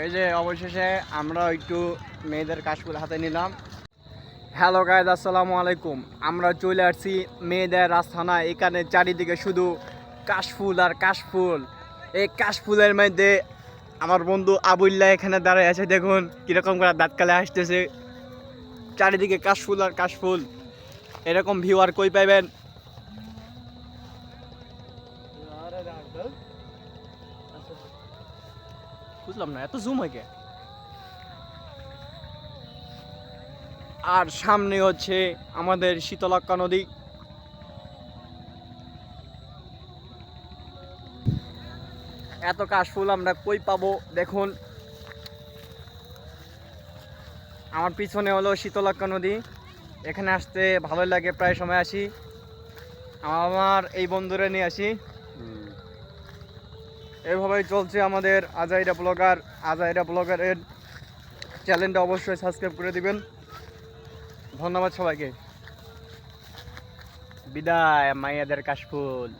এই যে অবশেষে আমরা একটু মেয়েদের কাশফুল হাতে নিলাম। হ্যালো গাইজ আসসালামু আলাইকুম। আমরা চলে আসছি মেয়েদের রাস্তানা এখানে চারিদিকে শুধু কাশফুল আর কাশফুল। এই কাশফুলের মধ্যে আমার বন্ধু আবুল্লাহ এখানে দাঁড়ায় আছে। দেখুন, কীরকম করে দাঁতকালে আসতেছে। চারিদিকে কাশফুল আর কাশফুল। এরকম ভিউ আর কই পাইবেন? বুঝলাম না, এত জুম হয়? আর সামনে হচ্ছে আমাদের শীতলাক্কা নদী। এত কাশফুল আমরা কই পাবো, দেখুন। আমার পিছনে হলো শীতলাক্কা নদী, এখানে আসতে ভালোই লাগে, প্রায় সময় আসি। আমার এই বন্ধুরা নিয়ে আসি। এভাবেই চলছে আমাদের আজাইরা ব্লগার। আজাইরা ব্লগারের চ্যানেলটা অবশ্যই সাবস্ক্রাইব করে দিবেন। ধন্যবাদ সবাইকে। বিদায়, মাইয়াদের কাশফুল।